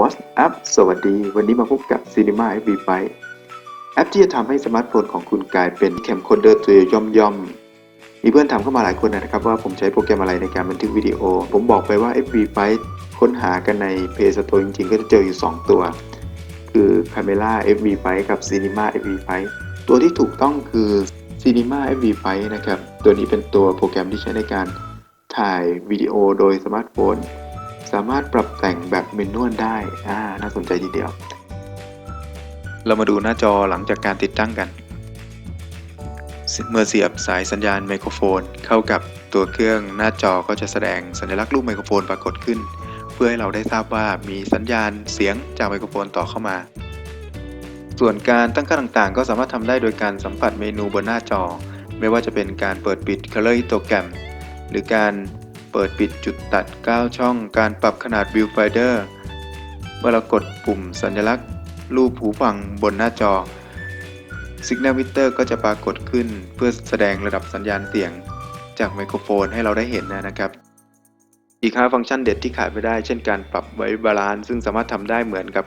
What's up สวัสดี วันนี้มาพบกับ Cinema FB Fight แอปที่จะทำให้สมาร์ทโฟนของคุณกลายเป็นแคมโคเดอร์ตัวย่อมย่อมมีเพื่อนถามเข้ามาหลายคนนะครับว่าผมใช้โปรแกรมอะไรในการบันทึกวิดีโอ ผมบอกไปว่า FB Fight ค้นหากันใน Play Store จริงๆ ก็จะเจออยู่ 2 ตัว คือ Camera FB Fight กับ Cinema FB Fight ตัวที่ถูกต้องคือ Cinema FB Fight นะครับ ตัวนี้เป็นตัวโปรแกรมที่ใช้ในการถ่ายวิดีโอโดยสมาร์ทโฟน สามารถปรับแต่งแบบเมนนวลได้อ่าน่าสนใจทีเดียว เรามาดูหน้าจอหลังจากการติดตั้งกัน เมื่อเสียบสายสัญญาณไมโครโฟน เข้ากับตัวเครื่องหน้าจอก็จะแสดงสัญลักษณ์รูปไมโครโฟนปรากฏขึ้น เพื่อให้เราได้ทราบว่ามีสัญญาณเสียงจากไมโครโฟนต่อเข้ามา ส่วนการตั้งค่าต่างๆ ก็สามารถทำได้โดยการสัมผัสเมนูบนหน้าจอ ไม่ว่าจะเป็นการเปิดปิด Color Histogram หรือการ เปิดปิดจุดตัด 9 ช่อง การปรับขนาด Viewfinder เมื่อเรากดปุ่มสัญลักษณ์ รูปหูฟังบนหน้าจอ Signal Meter ก็จะปรากฏขึ้นเพื่อแสดงระดับสัญญาณเสียง จากไมโครโฟนให้เราได้เห็นนะครับ อีก5ฟังก์ชันเด็ดที่ขาดไม่ได้ เช่นการปรับไว้บาลานซ์ซึ่งสามารถทำได้เหมือนกับ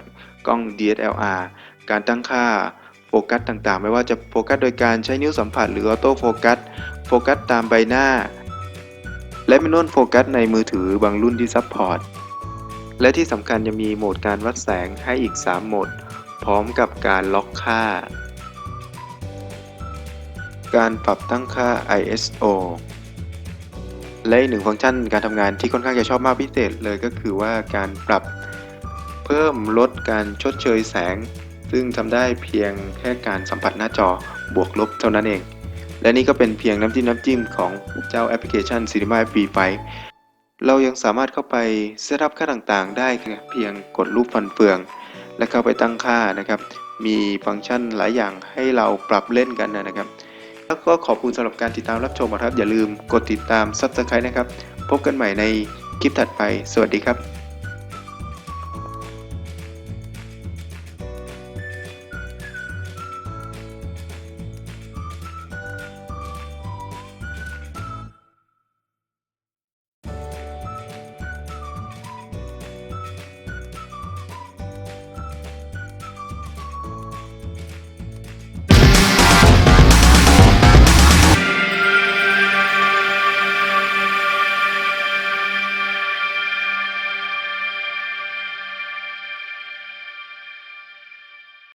กล้อง DSLR การตั้งค่าโฟกัสต่างๆ ไม่ว่าจะโฟกัสโดยการใช้นิ้วสัมผัสหรือออโต้โฟกัส โฟกัสตามใบหน้า และเมนูโฟกัสในมือถือบางรุ่นที่ซัพพอร์ต และที่สำคัญยังมีโหมดการวัดแสงให้อีก 3 โหมด พร้อมกับการล็อกค่า การปรับตั้งค่า ISO และอีกหนึ่งฟังก์ชันการทำงานที่ค่อนข้างจะชอบมากพิเศษเลยก็คือว่าการปรับเพิ่มลดการชดเชยแสง ซึ่งทำได้เพียงแค่การสัมผัสหน้าจอบวกลบเท่านั้นเอง และนี่ก็เป็นเพียงน้ำจิ้มน้ำจิ้มของเจ้าแอปพลิเคชัน Cinema FB Fight เรายังสามารถเข้าไปเซตอัพค่าต่างๆ ได้เพียงกดรูปฟันเฟือง และเข้าไปตั้งค่านะครับ มีฟังก์ชันหลายอย่างให้เราปรับเล่นกันนะครับ แล้วก็ขอบคุณสำหรับการติดตามรับชมนะครับ อย่าลืมกดติดตาม Subscribe นะครับ พบกันใหม่ในคลิปถัดไป สวัสดีครับ